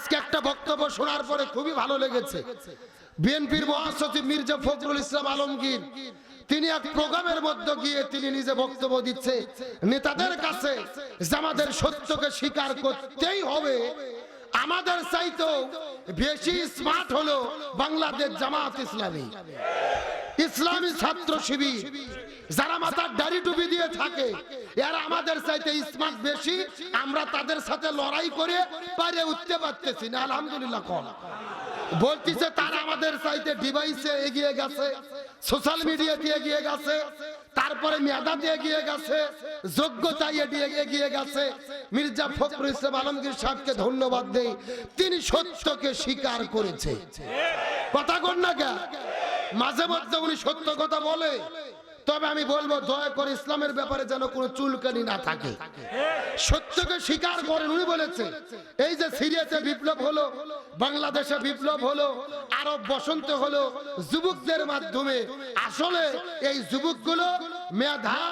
আজকে একটা বক্তব্য শোনার পরে খুবই ভালো লেগেছে। বিএনপির মহাসচিব মির্জা ফখরুল ইসলাম আলমগীর, তিনি এক প্রোগ্রামের মধ্যে গিয়ে তিনি নিজে বক্তব্য দিচ্ছে, নেতাদের কাছে যে আমাদের সত্যকে স্বীকার করতেই হবে আমাদের চাইতেও বেশি স্মার্ট হলো বাংলাদেশ জামাত ইসলামী। ইসলামী ছাত্র শিবির, যারা মাথার দাড়ি টুপি দিয়ে থাকে, এরা আমাদের চাইতে স্মার্ট বেশি, আমরা তাদের সাথে লড়াই করে পারে উঠতে পারতেছি না, আলহামদুলিল্লাহ কম। বলতিছে তারা আমাদের চাইতে ডিভাইসে এগিয়ে গেছে সোশ্যাল মিডিয়াতে এগিয়ে গেছে তারপরে দিয়ে এগিয়ে গেছে যোগ্যতায় এগিয়ে এগিয়ে গেছে। মির্জা ফখরুল ইসলাম আলমগীর সাহেবকে ধন্যবাদ দেই, তিনি সত্যকে স্বীকার করেছে। কথা কর না মাঝে মধ্যে উনি সত্য কথা বলে। তবে আমি বলব, দয়া করে ইসলামের ব্যাপারে যেন কোনো চুলকানি না থাকে। সত্যকে স্বীকার করেন, উনি বলেছে, এই যে সিরিয়াতে বিপ্লব হলো, বাংলাদেশে বিপ্লব হলো, আরব বসন্ত হলো, যুবকদের মাধ্যমে আসলে এই যুবকগুলো মেধা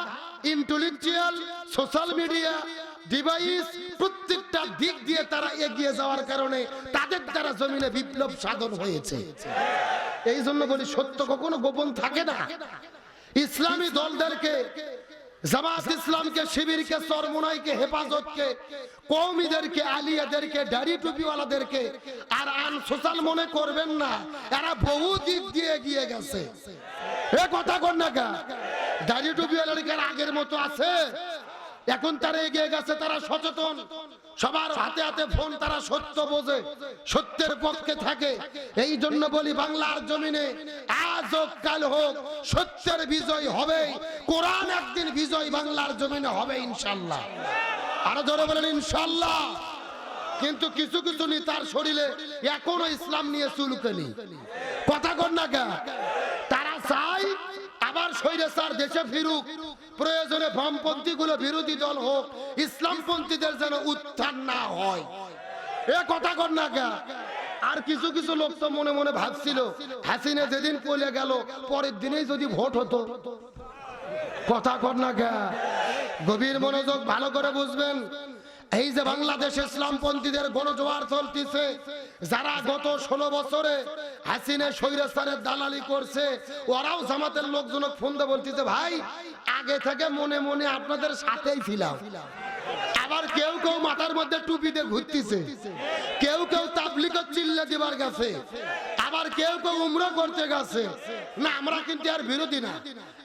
ইন্টেলেকচুয়াল সোশ্যাল মিডিয়া ডিভাইস প্রত্যেকটা দিক দিয়ে তারা এগিয়ে যাওয়ার কারণে তাদের দ্বারা জমিনে বিপ্লব সাধন হয়েছে। এই জন্য বলি, সত্য কখনো গোপন থাকে না। ইসলামী দলদেরকে, জামাত ইসলামকে, শিবিরকে, সরমুনাইকে হেফাজতকে কৌমিদেরকে আলিয়াদেরকে দাড়ি টুপিওয়ালাদেরকে, আর আন সোশ্যাল মনে করবেন না, এরা বহু দিক দিয়ে এগিয়ে গেছে। এ কথা কর না কা দাড়ি টুপিওয়ালাদেরকে আগের মতো আছে? এখন তারা এগিয়ে গেছে, তারা সচেতন। সবার হাতে হাতে ফোন, তারা সত্য বোঝে, সত্যের পক্ষে থাকে। এই জন্য বলি, বাংলার জমিনে আজ হোক, কাল হোক, সত্যের বিজয় হবে কোরআন একদিন বিজয় বাংলার জমিনে হবে, ইনশাল্লাহ। আরও ধরে বলেন, ইনশাল্লাহ। কিন্তু কিছু কিছু নেতার শরীরে এখনও ইসলাম নিয়ে চুলকানি কথা কর না তারা চাই আবার স্বৈরাচার দেশে ফিরুক। প্রয়োজনে বামপন্থী গুলো বিরোধী দল হোক, ইসলামপন্থীদের যেন উত্থান না হয়। এ কথা কর না কে আর কিছু কিছু লোক তো মনে মনে ভাবছিল, হাসিনা যেদিন পলে গেল, পরের দিনেই যদি ভোট হতো। কথা কর না কে গভীর মনোযোগ ভালো করে বুঝবেন। এই যে বাংলাদেশ ইসলামপন্থীদের গণজোয়ার চলতেছে, যারা গত ষোলো বছরে হাসিনে স্বৈরাচারের দালালি করছে, ওরাও জামাতের লোকজন ফোন দিয়ে বলতেছে, ভাই, আগে থেকে মনে মনে আপনাদের সাথেই ছিলাম। আবার কেউ কেউ মাথার মধ্যে টুপিতে ঘুরতেছে। কেউ কেউ তাবলিগত চিল্লা দিবার গেছে। আবার কেউ কেউ উমরা করতে গেছে। না, আমরা কিন্তু আর বিরোধী না।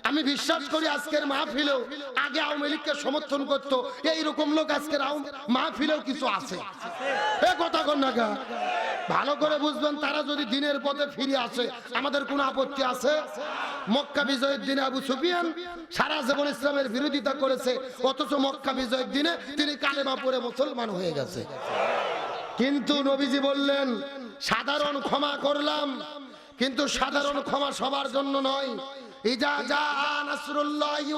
আমি বিশ্বাস করি আজকের মাহফিলেও আগে আওয়ামী লীগকে সমর্থন করতো। এইরকম লোক আজকের মাহফিলেও কিছু আছে। এ কথা না ভালো করে বুঝবেন, তারা যদি দিনের পথে ফিরে আসে, আমাদের কোনো আপত্তি আছে? মক্কা বিজয়ের দিনে আবু সুফিয়ান সারা জীবন ইসলামের বিরোধিতা করেছে, অথচ মক্কা বিজয়ের দিনে তিনি কালেমা পড়ে মুসলমান হয়ে গেছে। কিন্তু নবীজি বললেন, সাধারণ ক্ষমা করলাম, কিন্তু সাধারণ ক্ষমা সবার জন্য নয়। ইজা যা নাসরুল্লাহি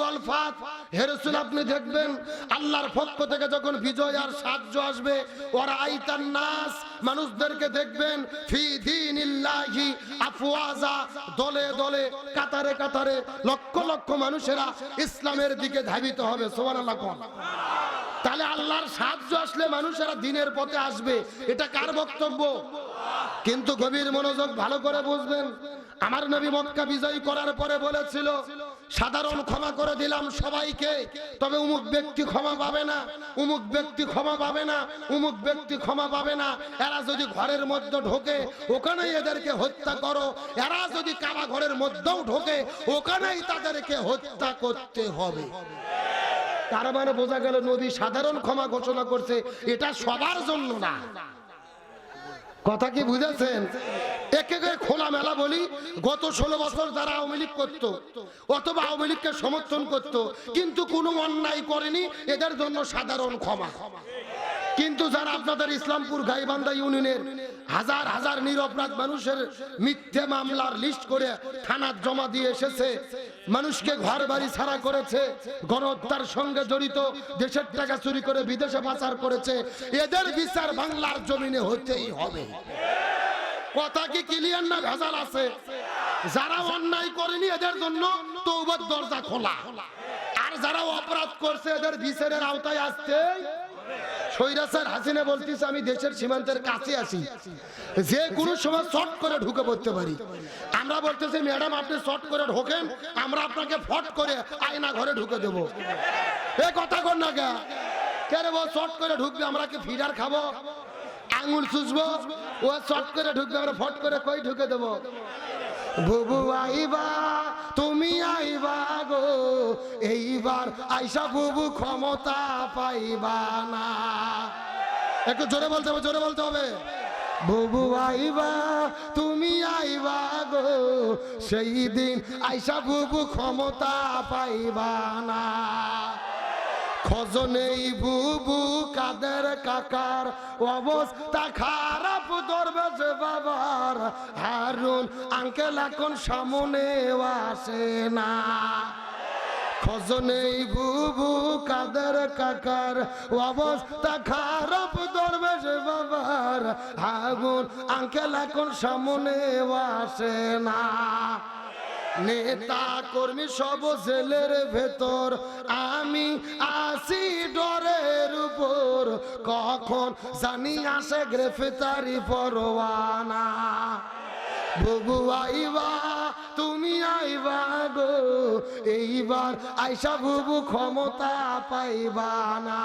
আপনি দেখবেন আল্লাহর পক্ষ থেকে যখন বিজয় আর সাহায্য আসবে ওরা আইতান নাস, মানুষদেরকে দেখবেন, ফি দীনিল্লাহি আফওয়াজা, দলে দলে, কাতারে কাতারে লক্ষ লক্ষ মানুষেরা ইসলামের দিকে ধাবিত হবে, সুবহানাল্লাহ কোন। তাহলে আল্লাহর সাহায্য আসলে মানুষেরা দিনের পথে আসবে, এটা কার বক্তব্য? কিন্তু গভীর মনোযোগ ভালো করে বুঝবেন। আমার নবী মক্কা বিজয় করার পরে বলেছিল, সাধারণ ক্ষমা করে দিলাম সবাইকে, তবে উমুক ব্যক্তি ক্ষমা পাবে না, উমুক ব্যক্তি ক্ষমা পাবে না, উমুক ব্যক্তি ক্ষমা পাবে না। এরা যদি ঘরের মধ্যে ঢোকে, ওখানেই এদেরকে হত্যা করো। এরা যদি কাবা ঘরের মধ্যেও ঢোকে, ওখানেই তাদেরকে হত্যা করতে হবে। তার মানে বোঝা গেল নবী সাধারণ ক্ষমা ঘোষণা করছে, এটা সবার জন্য না। কথা কি বুঝেছেন? খোলা মেলা বলি, গত ষোলো বছর যারা আওয়ামী লীগ করতো, অথবা আওয়ামী লীগকে সমর্থন করতো, কিন্তু কোনো অন্যায় করেনি, এদের জন্য সাধারণ ক্ষমা। কিন্তু যারা আপনাদের ইসলামপুর গাইবান্ধা ইউনিয়নের হাজার হাজার নিরপরাধ মানুষের মিথ্যে মামলার লিস্ট করে থানার জমা দিয়ে এসেছে, মানুষকে ঘর বাড়ি ছাড়া করেছে, গণহত্যার সঙ্গে জড়িত, দেশের টাকা চুরি করে বিদেশে পাচার করেছে, এদের বিচার বাংলার জমিনে হতেই হবে। কথা কি ক্লিয়ার না ভেজাল আছে? যারা অন্যায় করেনি এদের জন্য তৌবার দরজা খোলা। আর যারা অপরাধ করছে এদের বিচারের আওতায় আসতে সৈরাসার হাসিনা বলতেছে, আমি দেশের সীমান্তের কাছে আসি যে কোনো সময় শর্ট করে ঢুকে পড়তে পারি। আমরা বলতেছি, ম্যাডাম, আপনি শর্ট করে ঢোকেন, আমরা আপনাকে ফট করে আয়না ঘরে ঢুকে দেবো। এ কথা কর না কে কেন বল শর্ট করে ঢুকবে, আমরা কি ফিডার খাব? আঙুল চুষবো? ও শর্ট করে ঢুকবে, আমরা ফট করে কই ঢুকে দেবো? বুবু আইবা, তুমি আইবা গো। এইবার আইসা বুবু ক্ষমতা পাইবা না। একটু জোরে বলতে হবে, জোরে বলতে হবে। বুবু আইবা, তুমি আইবা গো। সেই দিন আইসা বুবু ক্ষমতা পাইবা না। খজনেই বুবু কাদের কাকার অবস্থা খারাপ ধরবে যে বাবার। হারুন, আঙ্কেল এখন সামনে আসে না। খজনেই বুবু কাদের কাকার অবস্থা খারাপ ধরবে যে বাবার। হাগুন আঙ্কেল এখন সামনে আসে না। নেতা কর্মী সব জেলের ভেতর। আমি আসি ডরের উপর। কখন জানি আসে গ্রেফতারি পরোয়ানা। বুবু আইবা, তুমি আইবা গো। এইবার আইসা বুবু ক্ষমতা পাইবা না।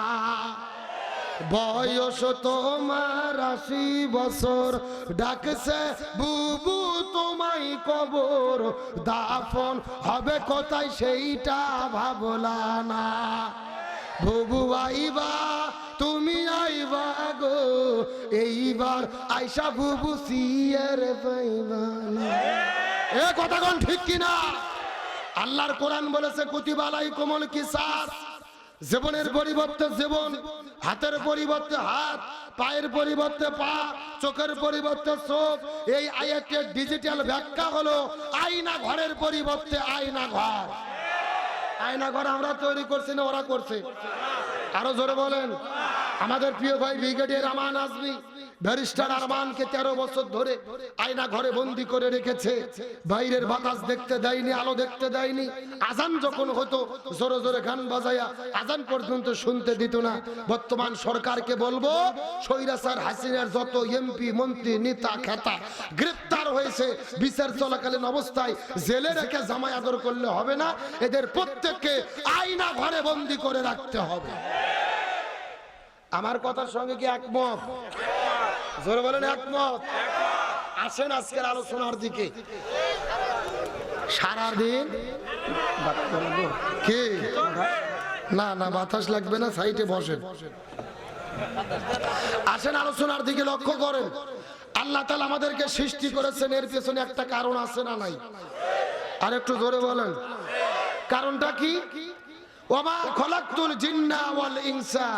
বয়স তোমার আশি বছর। ডাকছে, বুবু, তোমায় কবর। দাফন হবে কোথায় সেইটা ভাবলা না। বুবু, আইবা, তুমি আইবা গো। এইবার আইসা বুবু সিয়ার পাইবা এ কথা কোন ঠিক কিনা? আল্লাহর কোরআন বলেছে কুতিবালাই কোমল কিসাস জীবনের পরিবর্তে জীবন, হাতের পরিবর্তে হাত, পায়ের পরিবর্তে পা, চোখের পরিবর্তে চোখ। এই আয়াতের ডিজিটাল ব্যাখ্যা হলো আয়না ঘরের পরিবর্তে আয়না ঘর। আয়না ঘর আমরা তৈরি করছি না ওরা করছে? আরও জোরে বলেন। আমাদের প্রিয় ভাই ব্রিগেডিয়ার আমান আজমি, ব্যারিস্টার আরমানকে তেরো বছর ধরে আয়না ঘরে বন্দি করে রেখেছে। বাইরের বাতাস দেখতে দেয়নি, আলো দেখতে দেয়নি। আজান যখন হতো, জোরে জোরে গান বাজায়া আজান পর্যন্ত শুনতে দিত না। বর্তমান সরকারকে বলব সৈরাসার হাসিনার যত এমপি মন্ত্রী, নেতা, খেতা গ্রেপ্তার হয়েছে, বিচার চলাকালীন অবস্থায় জেলে রেখে জামাই আদর করলে হবে না। এদের প্রত্যেককে আয়না ঘরে বন্দি করে রাখতে হবে। আমার কথার সঙ্গে কি একমত? জোরে বলেন, একমত। আসেন আজকের আলোচনার দিকে। সারাদিন কি? না না, বাতাস লাগবে না, সাইডে বসেন। আসেন আলোচনার দিকে লক্ষ্য করেন। আল্লাহ তালা আমাদেরকে সৃষ্টি করেছেন, এর পেছনে একটা কারণ আছে না নাই? আর একটু জোরে বলেন। কারণটা কি? ওমা খলাকতুল জিন্না ওয়াল ইনসা।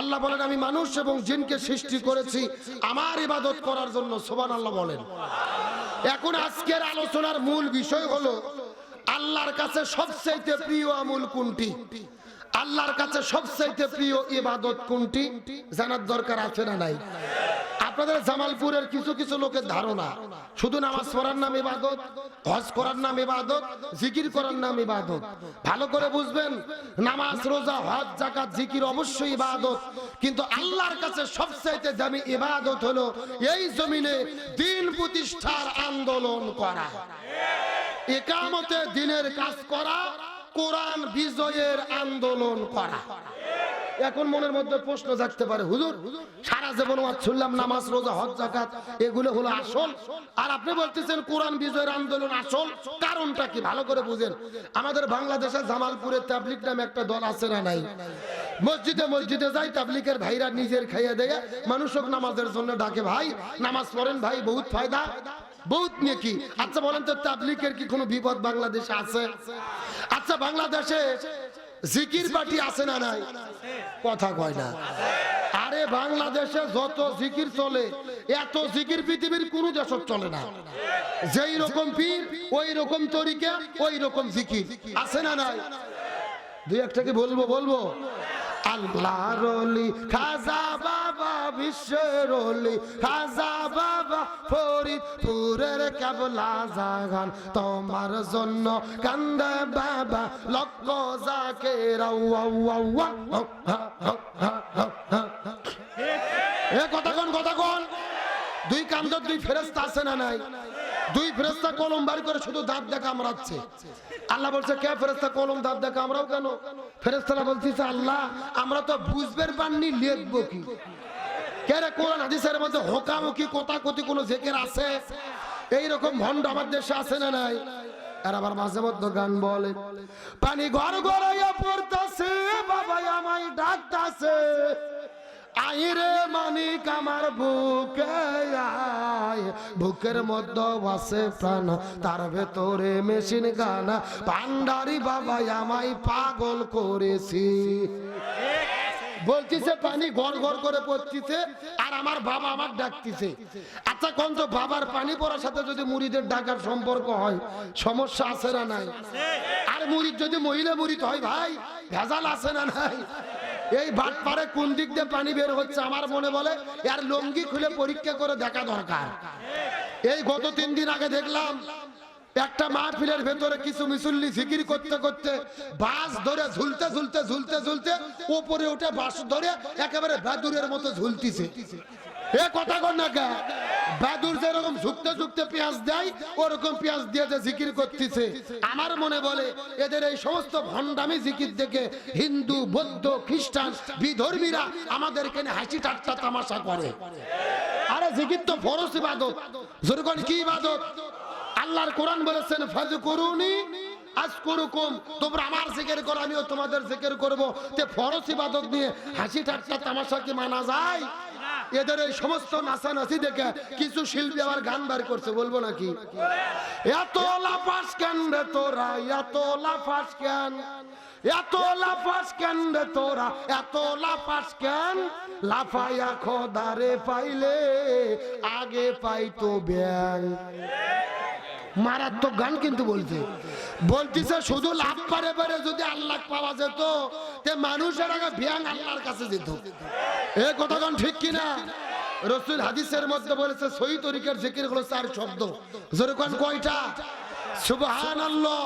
আল্লাহ বলেন, আমি মানুষ এবং জিনকে সৃষ্টি করেছি। আমার ইবাদত করার জন্য সোবান আল্লাহ বলেন। এখন আজকের আলোচনার মূল বিষয় হলো, আল্লাহর কাছে সবচাইতে প্রিয় আমুল কোনটি? আল্লাহর কাছে সবচাইতে প্রিয় ইবাদত কোনটি? জানার দরকার আছে না নাই? আপনাদের জামালপুরের কিছু কিছু লোকের ধারণা। শুধু নামাজ পড়ার নাম ইবাদত, হজ করার নাম ইবাদত, জিকির করার নাম ইবাদত। ভালো করে বুঝবেন, নামাজ, রোজা, হজ জাকাত জিকির অবশ্যই ইবাদত। কিন্তু আল্লাহর কাছে সবচাইতে দামি ইবাদত হলো এই জমিনে দিন প্রতিষ্ঠার আন্দোলন করা। একামতে দিনের কাজ করা কোরআন বিজয়ের আন্দোলন করা। এখন মনের মধ্যে প্রশ্ন জাগতে পারে, হুজুর, সারা জীবন শুনলাম, নামাজ, রোজা, হজ জাকাত এগুলো হলো আসল? আর আপনি বলতেছেন কোরআন বিজয়ের আন্দোলন আসল, কারণটা কি? ভালো করে বুঝেন। আমাদের বাংলাদেশে জামালপুরে তাবলিক নামে একটা দল আছে না নাই? মসজিদে মসজিদে যাই তাবলিকের ভাইরা নিজের খাইয়ে দেয়। মানুষক নামাজের জন্য ডাকে, ভাই, নামাজ পড়েন ভাই, বহুত ফায়দা। বহুত নেকি আচ্ছা বলেন তো তাবলিকের কি কোনো বিপদ বাংলাদেশে আছে? আচ্ছা বাংলাদেশে জিকির পার্টি আছে না নাই? কথা কয় না। আরে, বাংলাদেশে যত জিকির চলে, এত জিকির পৃথিবীর কোন দেশ চলে না। যেই রকম পীর, ওই রকম তরিকা, ওই রকম জিকির। আছে না নাই? দুই একটা কি বলব বলব? আল্লাহর অলি, খাজা বাবা বিশ্বের অলি, খাজা বাবা ফরিদপুরের কেবলা জাগান। তোমার জন্য কান্দে বাবা, লক্ষ যাকে এ কথা কোন কথা কোন? দুই কান্দ দুই ফেরেস্তা আছে না নাই? দুই ফেরেস্তা কলম বার করে শুধু দাঁত দেখা কামড়াচ্ছে। আল্লাহ বলছে, কে ফেরেস্তা কলম দাঁত দেখা কামড়াও কেন? ফেরেস্তারা বলতেছে, আল্লাহ, আমরা তো বুঝবের পাননি, লিখব কি? কে রে, কোরআন, হাদিসের মধ্যে হোকামুখি কোতাকুতি কোনো জেকের আছে? এইরকম ভণ্ড আমার দেশে আছে না নাই? আর আবার মাঝে মধ্যে গান বলে, পানি ঘর গড়াইয়া পড়তাছে বাবা আমায় ডাকতাছে। আইরে মানিক আমার বুকে আয়, বুকের মধ্যে বাসে প্রাণ, তার ভেতরে মেশিন গানা। পান্ডারি বাবা আমায় পাগল করেছি। বলতিছে, পানি গড় গড় করে পড়তিছে, আর আমার বাবা আমার ডাকতিছে। আচ্ছা কোন তো বাবার পানি পড়ার সাথে যদি মুড়িদের ডাকার সম্পর্ক হয়, সমস্যা আছে না নাই? আর মুড়িদ যদি মহিলা মুড়িদ হয় ভাই, ভেজাল আছে না নাই? এই ভাট পারে কোন দিক দিয়ে পানি বের হচ্ছে আমার মনে বলে আর লঙ্গি খুলে পরীক্ষা করে দেখা দরকার। এই গত তিন দিন আগে দেখলাম, একটা মাহফিলের ভেতরে কিছু মিসুল্লি জিকির করতে করতে বাস ধরে ঝুলতে ঝুলতে ঝুলতে ঝুলতে ওপরে উঠে বাস ধরে একেবারে বাদুরের মতো ঝুলতিছে। দেয় দিয়ে আমার মনে বলে, এদের এই সমস্ত ভণ্ডামি জিকির দেখে হিন্দু, বৌদ্ধ, খ্রিস্টান, বিধর্মীরা হাসি তামাশা করে? আরে জিকির তো কি আল্লাহর কোরআন বলেছেন ফাজ করুনি তোমরা আমার করো, আমিও তোমাদের জিকির করব। ফরস ইবাদত নিয়ে হাসি ঠাট্টা তামাশা কি মানা যায়? এদের এই সমস্ত নাচানাচি দেখে কিছু শিল্পী আবার গান বার করছে, বলব নাকি? এত লাফাস কেন রে তোরা? এত লাফাস কেন? এত লাফাস কেন রে তোরা? এত লাফাস কেন? লাফাইয়া খোদারে পাইলে, আগে পাইতো ব্যাং মারাত্মক গান কিন্তু বলছে। বলতেছে, শুধু লাভ পারে পারে যদি আল্লাহ পাওয়া যেত, তে মানুষের আগে বিয়াং আল্লাহর কাছে যেত। এ কথা গান ঠিক কিনা? রসুল হাদিসের মধ্যে বলেছে, সহি তরিকের জিকির হলো চার শব্দ। যেরকম কয়টা? সুবহানাল্লাহ,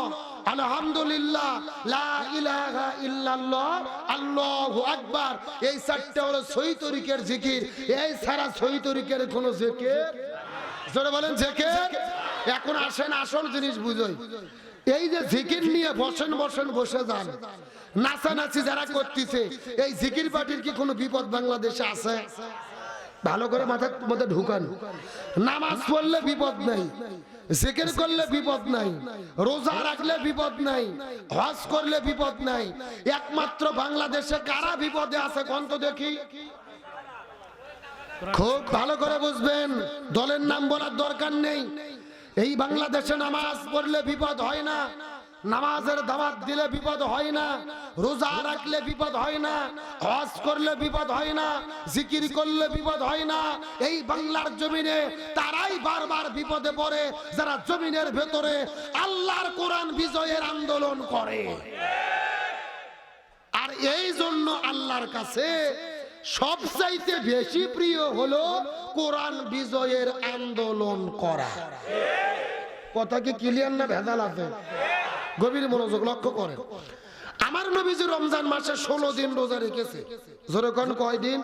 আলহামদুলিল্লাহ, লা ইলাহা ইল্লাল্লাহ, আল্লাহু আকবার। এই চারটা হলো সহি তরিকের জিকির। এই ছাড়া সহি তরিকের কোনো জিকির? জোরে বলেন জিকির। এখন আসেন, আসল জিনিস বুঝই এই যে জিকির নিয়ে বসেন বসেন, বসে যান। নাচানাচি যারা করতেছে, এই জিকির পার্টির কি কোনো বিপদ বাংলাদেশে আছে? ভালো করে মাথার মধ্যে ঢুকান। নামাজ পড়লে বিপদ নাই, জিকির করলে বিপদ নাই, রোজা রাখলে বিপদ নাই, হজ করলে বিপদ নাই। একমাত্র বাংলাদেশে কারা বিপদে আছে কোন তো দেখি? খুব ভালো করে বুঝবেন, দলের নাম বলার দরকার নেই। এই বাংলাদেশে নামাজ পড়লে বিপদ হয় না। নামাজের দাওয়াত দিলে বিপদ হয় না। রোজা রাখলে বিপদ হয় না। হজ করলে বিপদ হয় না। জিকির করলে বিপদ হয় না। এই বাংলার জমিনে তারাই বারবার বিপদে পড়ে, যারা জমিনের ভেতরে আল্লাহর কোরআন বিজয়ের আন্দোলন করে। আর এই জন্য আল্লাহর কাছে সবচাইতে বেশি প্রিয় হলো কোরআন বিজয়ের আন্দোলন করা। কথা কি ক্লিয়ার না ভেজাল আছে? গভীর মনোযোগ লক্ষ্য করেন। আমার নবীজি রমজান মাসে ষোলো দিন রোজা রেখেছে। যেরকম কয়দিন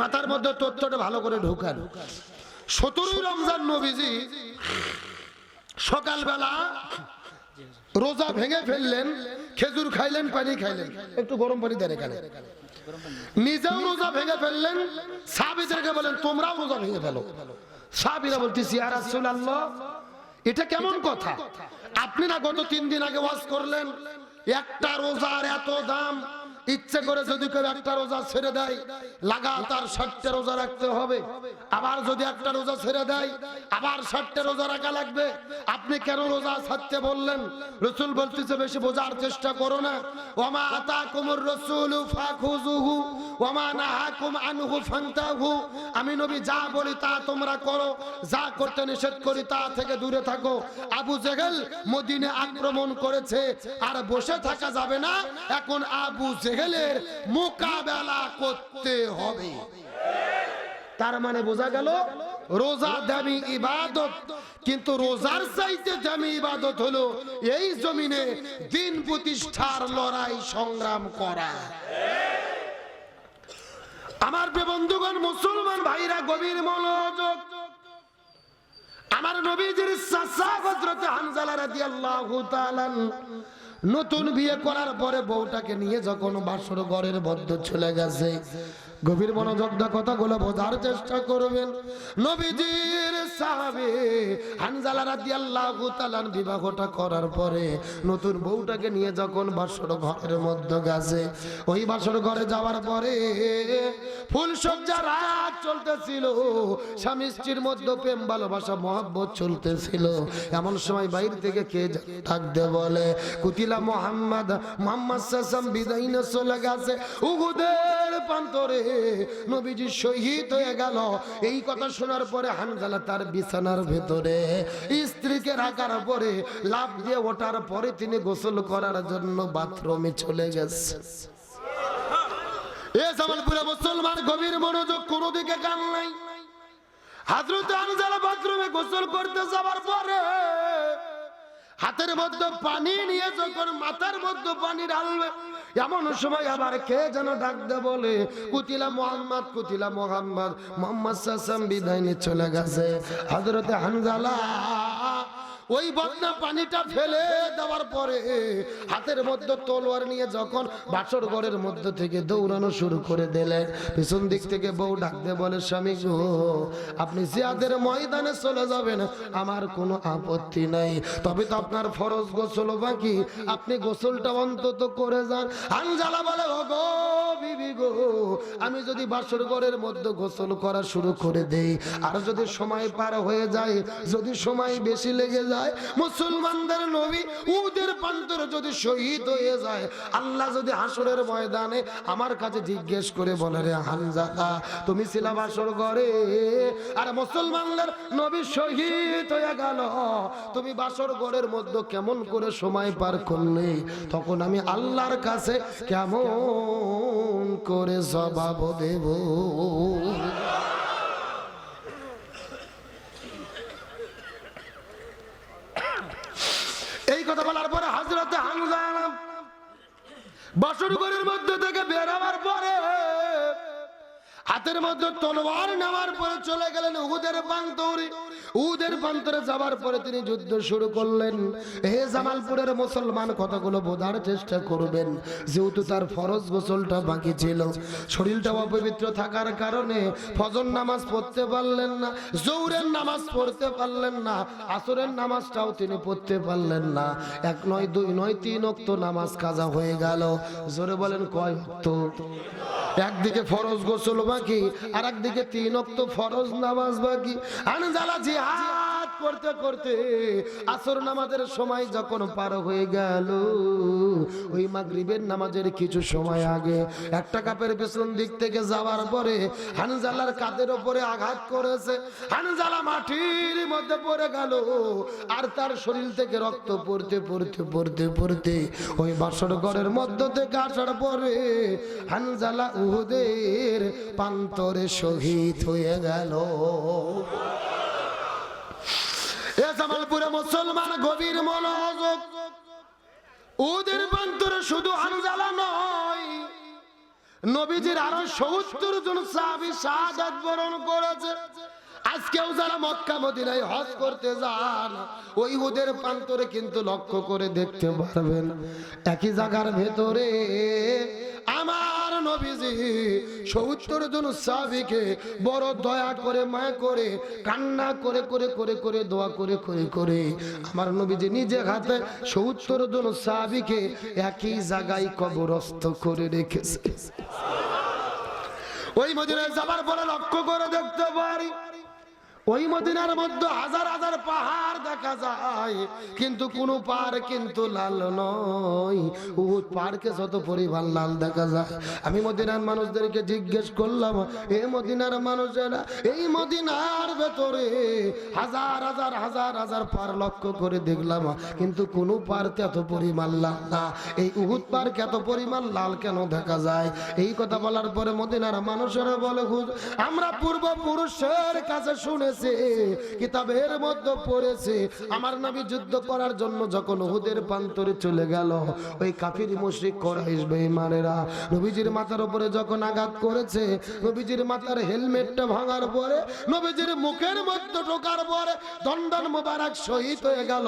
মাথার মধ্যে তথ্যটা ভালো করে ঢুকান। সতেরোই রমজান নবীজি সকালবেলা রোজা ভেঙে ফেললেন। খেজুর খাইলেন, পানি খাইলেন। একটু গরম পানি দেন এখানে। নিজেও রোজা ভেঙে ফেললেন, সাহাবিদেরকে বলেন, তোমরাও রোজা ভেঙে ফেলো। সাহাবিরা বলতেছি আর আল্লাহ এটা কেমন কথা? আপনি না গত তিন দিন আগে ওয়াজ করলেন, একটা রোজার এত দাম ইচ্ছে করে যদি কেউ একটা রোজা ছেড়ে দেয়, লাগাতার ষাটটা রোজা রাখতে হবে। আবার যদি একটা রোজা ছেড়ে দেয়, আবার ষাটটা রোজা রাখা লাগবে। আপনি কেন রোজা ছাড়তে বললেন? রসুল বলতেছে, বেশি বোঝার চেষ্টা করো না। ওমা আতা কুমুর রসুল ফাখুজুহু ওমা নাহাকুম আনহু ফান্তাহু। আমি নবী যা বলি তা তোমরা করো, যা করতে নিষেধ করি তা থেকে দূরে থাকো। আবু জেহেল মদিনে আক্রমণ করেছে, আর বসে থাকা যাবে না। এখন আবু জেহেলের মোকাবেলা করতে হবে। তার মানে বোঝা গেল, রোজা দামি ইবাদত, কিন্তু রোজার চাইতে দামি ইবাদত হলো এই জমিনে দিন প্রতিষ্ঠার লড়াই সংগ্রাম করা। আমার বন্ধুগণ, মুসলমান ভাইরা, গভীর মনোযোগ। আমার নবীজির চাচা হযরতে হানজালা রাদিয়াল্লাহু তাআলা নতুন বিয়ে করার পরে বউটাকে নিয়ে যখন বাসর ঘরের বদ্ধ চলে গেছে গভীর মনোযোগ কথাগুলো বোঝার চেষ্টা করবেন। নবীজির সাহাবে হানজালা রাদিয়াল্লাহু তাআলা বিবাহটা করার পরে নতুন বউটাকে নিয়ে যখন বাসর ঘরের মধ্যে গেছে, ওই বাসর ঘরে যাওয়ার পরে ফুলসজ্জা রাত চলতেছিল, স্বামী স্ত্রীর মধ্যে প্রেম, ভালোবাসা, মহাব্বত চলতেছিল। এমন সময় বাইরে থেকে কে দে বলে, কুতিলা মোহাম্মদ মোহাম্মদ সাসাম বিদায় চলে গেছে উহুদের প্রান্তরে নবীজি শহীদ হয়ে গেল। এই কথা শোনার পরে হানজালা তার বিছানার ভেতরে স্ত্রীকে রাখার পরে লাভ দিয়ে ওঠার পরে তিনি গোসল করার জন্য বাথরুমে চলে গেছে। এ জামালপুরে মুসলমান গভীর মনোযোগ কোনো দিকে কান নাই। হাজরত আনজালা বাথরুমে গোসল করতে যাওয়ার পরে হাতের মধ্যে পানি নিয়ে যখন মাথার মধ্যে পানি ঢালবে এমন সময় আবার কে যেন ডাকতে বলে, কুতিলা মোহাম্মদ কুতিলা মোহাম্মদ। মোহাম্মদ সাসাম বিদায় নিয়ে চলে গেছে। হজরতে হানজালা ওই বদনা পানিটা ফেলে দেওয়ার পরে হাতের মধ্যে তলোয়ার নিয়ে যখন বাসর ঘরের মধ্যে থেকে দৌড়ানো শুরু করে দিলেন পিছন দিক থেকে বউ ডাকতে বলে, স্বামী গো, আপনি জিয়াদের ময়দানে চলে যাবেন, আমার কোনো আপত্তি নাই। তবে তো আপনার ফরজ গোসল বাকি, আপনি গোসলটা অন্তত করে যান। আনজালা বলে গো বিবি গো, আমি যদি বাসর ঘরের মধ্যে গোসল করা শুরু করে দেই, আর যদি সময় পার হয়ে যায়, যদি সময় বেশি লেগে যায় মুসলমানদের নবী উদের প্রান্তর যদি শহীদ হয়ে যায়, আল্লাহ যদি হাসরের ময়দানে আমার কাছে জিজ্ঞেস করে বলে, রে হানজাদা, তুমি ছিলা বাসর ঘরে? আর মুসলমানদের নবী শহীদ হয়ে গেল। তুমি বাসর ঘরের মধ্যে কেমন করে সময় পার করলে? তখন আমি আল্লাহর কাছে কেমন করে জবাব দেব? কথা বলার পরে হাজরতে হামজা বাসর ঘরের মধ্যে থেকে বেরোবার পরে হাতের মধ্যে তলোয়ার নেওয়ার পরে চলে গেলেন উহুদের প্রান্তরে উহুদের প্রান্তরে যাওয়ার পরে তিনি যুদ্ধ শুরু করলেন। হে জামালপুরের মুসলমান, কথাগুলো বোঝার চেষ্টা করবেন। যেহেতু তার ফরজ গোসলটা বাকি ছিল শরীরটা অপবিত্র থাকার কারণে ফজর নামাজ পড়তে পারলেন না জৌরের নামাজ পড়তে পারলেন না, আসরের নামাজটাও তিনি পড়তে পারলেন না। এক নয়, দুই নয়, তিন অক্ত নামাজ কাজা হয়ে গেল। জোরে বলেন কয় অক্ত একদিকে ফরজ গোসল বাকি আর একদিকে তিন অক্ত ফরজ নামাজ বাকি। আনজালা জিহাদ। করতে করতে আসর নামাজের সময় যখন পার হয়ে গেল, ওই মাগরিবের নামাজের কিছু সময় আগে একটা কাপের পেছন দিক থেকে যাওয়ার পরে হানজালার কাদের ওপরে আঘাত করেছে। হানজালা মাটির মধ্যে পড়ে গেল আর তার শরীর থেকে রক্ত পড়তে পড়তে পড়তে পড়তে ওই বাসর ঘরের মধ্য থেকে আসার পরে হানজালা উহুদের পান্তরে শহীদ হয়ে গেল। এ জামালপুরে মুসলমান গভীর মনোযোগ। উহুদের পান্তরে শুধু হানজালা নয়, নবীজির আরও সত্তর জন সাহাবি শাহাদাত বরণ করেছে। আজকেও যারা মক্কা মদিনায় হজ করতে যান, ওই ওদের প্রান্তরে কিন্তু লক্ষ্য করে দেখতে পারবেন। একই জায়গার ভেতরে আমার নবীজি সত্তর জন সাহাবিকে বড় দয়া করে, মায়া করে, কান্না করে করে করে করে, দোয়া করে করে করে আমার নবীজি নিজে হাতে সত্তর জন সাহাবিকে একই জায়গায় কবরস্থ করে রেখেছে। ওই মদিনায় যাবার পরে লক্ষ্য করে দেখতে পারি ওই মদিনার মধ্যে হাজার হাজার পাহাড় দেখা যায়, কিন্তু কোন পাহাড় কিন্তু লাল নয়। উহুদ পাহাড়কে যত পরিমাণ লাল দেখা যায়। আমি মদিনার মানুষদেরকে জিজ্ঞেস করলাম, এ মদিনার মানুষেরা, এই মদিনার ভেতরে হাজার হাজার হাজার হাজার পার লক্ষ্য করে দেখলাম, কিন্তু কোন পার্কে এত পরিমাণ লাল না। এই উহুদ পার্ক এত পরিমাণ লাল কেন দেখা যায়? এই কথা বলার পরে মদিনার মানুষেরা বলে আমরা পূর্বপুরুষের কাছে শুনেছি কিতাবের মধ্যে পড়েছে। আমার নবী যুদ্ধ করার জন্য যখন উহুদের প্রান্তরে চলে গেল, ওই কাফির মুশরিক কোরাইশ বেঈমানেরা নবীজির মাথার উপরে যখন আঘাত করেছে, নবীজির মাথার হেলমেটটা ভাঙার পরে, নবীজির মুখের মধ্যে ঢোকার পরে দণ্ডন মোবারক শহীদ হয়ে গেল।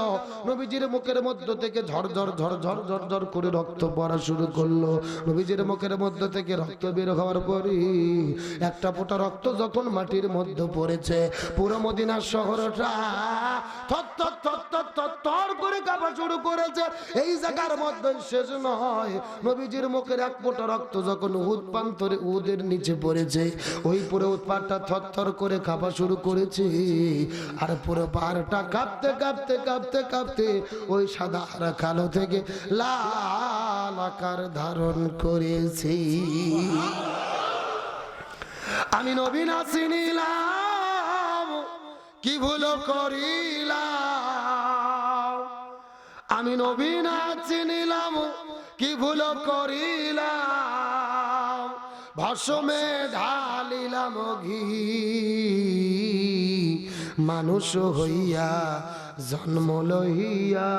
নবীজির মুখের মধ্য থেকে ঝরঝর ঝরঝর ঝরঝর করে রক্ত পড়া শুরু করল। নবীজির মুখের মধ্য থেকে রক্ত বের হওয়ার পরে একটা ফোঁটা রক্ত যখন মাটির মধ্যে পড়েছে পুরো মদিনার শহরটা শুরু করেছে। এই জায়গার মধ্যে শেষ নয়। নবীজির মুখের এক রক্ত যখন উদের নিচে পড়েছে, ওই পুরো থর করে শুরু করেছে। আর পুরো পাহাড়টা কাঁপতে কাঁপতে কাঁপতে কাঁপতে ওই সাদা আর কালো থেকে লাল আকার ধারণ করেছি। আমি নবীন আসিনিলাম কি ভুল করিলাম? আমি নবীন চিনিলাম কি ভুল করিলাম? ভসমে ঢালিলাম ঘি। মানুষ হইয়া জন্ম লইয়া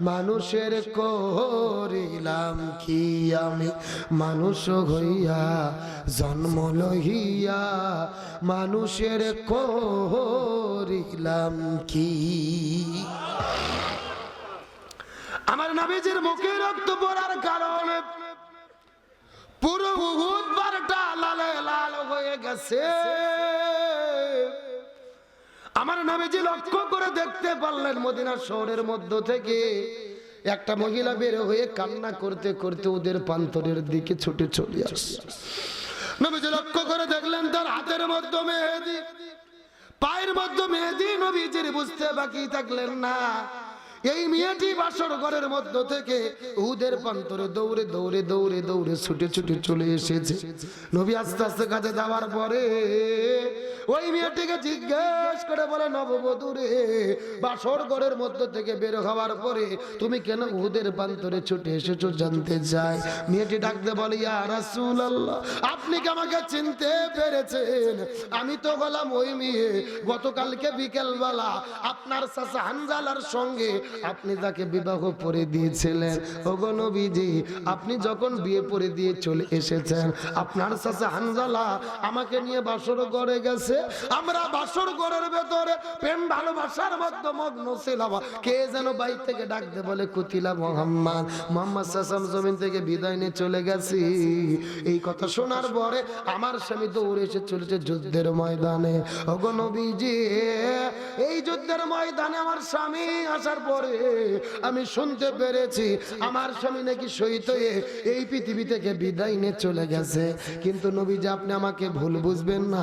মানুষের করিলাম কি আমি? মানুষ হইয়া জন্ম লইয়া মানুষের করিলাম কি? আমার নবীজির মুখে রক্ত পড়ার কারণে পুরো বারটা লালে লাল হয়ে গেছে। আমার নামে যে লক্ষ্য করে দেখতে পারলেন মদিনার শহরের মধ্য থেকে একটা মহিলা বের হয়ে কান্না করতে করতে ওদের প্রান্তরের দিকে ছুটে চলে আসছে নবীজি লক্ষ্য করে দেখলেন তার হাতের মধ্যে মেহেদি, পায়ের মধ্যে মেহেদি, নবীজির বুঝতে বাকি থাকলেন না। এই মেয়েটি বাসর ঘরের মধ্য থেকে উদের প্রান্তরে দৌড়ে দৌড়ে দৌড়ে দৌড়ে ছুটে ছুটে চলে এসেছে। নবী আস্তে আস্তে কাছে যাওয়ার পরে ওই মেয়েটিকে জিজ্ঞেস করে বলে নববধূরে বাসর ঘরের মধ্য থেকে বের হওয়ার পরে তুমি কেন উদের প্রান্তরে ছুটে এসেছ জানতে চাই? মেয়েটি ডাকতে বলে, ইয়া রাসূলুল্লাহ, আপনি কি আমাকে চিনতে পেরেছেন? আমি তো বললাম ওই মেয়ে। গতকালকে বিকেলবেলা আপনার চাচা হানজালার সঙ্গে আপনি তাকে বিবাহ করে দিয়েছিলেন, ওগো নবীজি, আপনি যখন বিয়ে করে দিয়ে চলে এসেছেন, আপনার চাচা হানজালা আমাকে নিয়ে বাসর করে গেছে। আমরা বাসর ঘরের ভেতরে প্রেম ভালোবাসার মধ্যে মগ্ন ছিলাম। কে যেন বাইর থেকে ডাকতে বলে, কুতিলা মোহাম্মদ মোহাম্মদ সাসাম জমিন থেকে বিদায় নিয়ে চলে গেছি। এই কথা শোনার পরে আমার স্বামী দৌড়ে এসে চলেছে যুদ্ধের ময়দানে। ওগো নবীজি, এই যুদ্ধের ময়দানে আমার স্বামী আসার পরে আমি শুনতে পেরেছি আমার স্বামী নাকি শহীদ হয়ে এই পৃথিবী থেকে বিদায় নিয়ে চলে গেছে। কিন্তু নবীজি, আপনি আমাকে ভুল বুঝবেন না।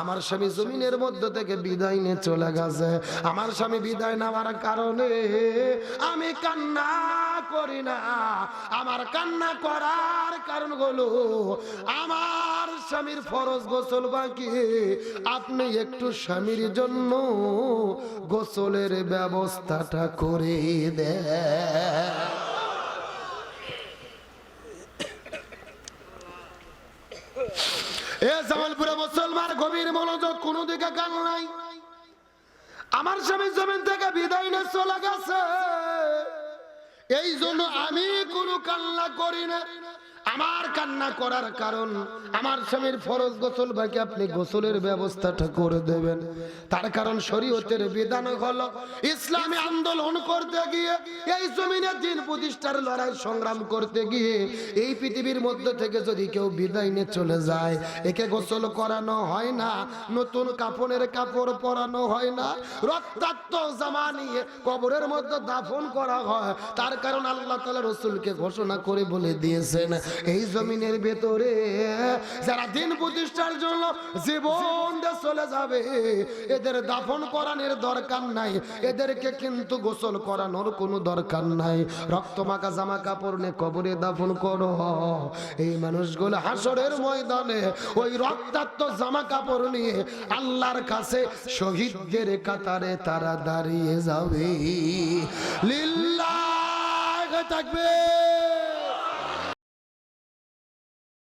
আমার স্বামী জমিনের মধ্য থেকে বিদায় নিয়ে চলে গেছে। আমার স্বামী বিদায় নেওয়ার কারণে আমি কান্না করি না। আমার কান্না করার কারণ হলো আমার স্বামীর ফরজ গোসল বাকি। আপনি একটু স্বামীর জন্য গোসলের ব্যবস্থাটা করে দেন এ জামালপুরে মুসলমান গভীর মনোযোগ, কোনো দিকে কান নাই। আমার স্বামী জমিন থেকে বিদায় নিয়ে চলে গেছে। এই জন্য আমি কোনো কান্না করি না। আমার কান্না করার কারণ আমার স্বামীর ফরজ গোসল বাকি আপনি গোসলের ব্যবস্থাটা করে দেবেন। তার কারণ শরীয়তের বিধান হলো ইসলামী আন্দোলন করতে গিয়ে, এই জমিনে দিন প্রতিষ্ঠার লড়াই সংগ্রাম করতে গিয়ে, এই পৃথিবীর মধ্যে থেকে যদি কেউ বিদায় নিয়ে চলে যায়, একে গোসল করানো হয় না, নতুন কাপড়ের কাপড় পরানো হয় না, রক্তাক্ত জামা নিয়ে কবরের মধ্যে দাফন করা হয়, তার কারণ আল্লাহ তালা রসুলকে ঘোষণা করে বলে দিয়েছেন। এই জমিনের ভেতরে যারা দিন প্রতিষ্ঠার জন্য জীবন চলে যাবে, এদের দাফন করানোর দরকার নাই। এদেরকে কিন্তু গোসল করানোর কোনো দরকার নাই। রক্ত মাখা, জামা কাপড় নিয়ে কবরে দাফন করো। এই মানুষগুলো হাসরের ময়দানে ওই রক্তাক্ত জামা কাপড় নিয়ে আল্লাহর কাছে শহীদদের কাতারে তারা দাঁড়িয়ে যাবে। লিল্লাহ, থাকবে।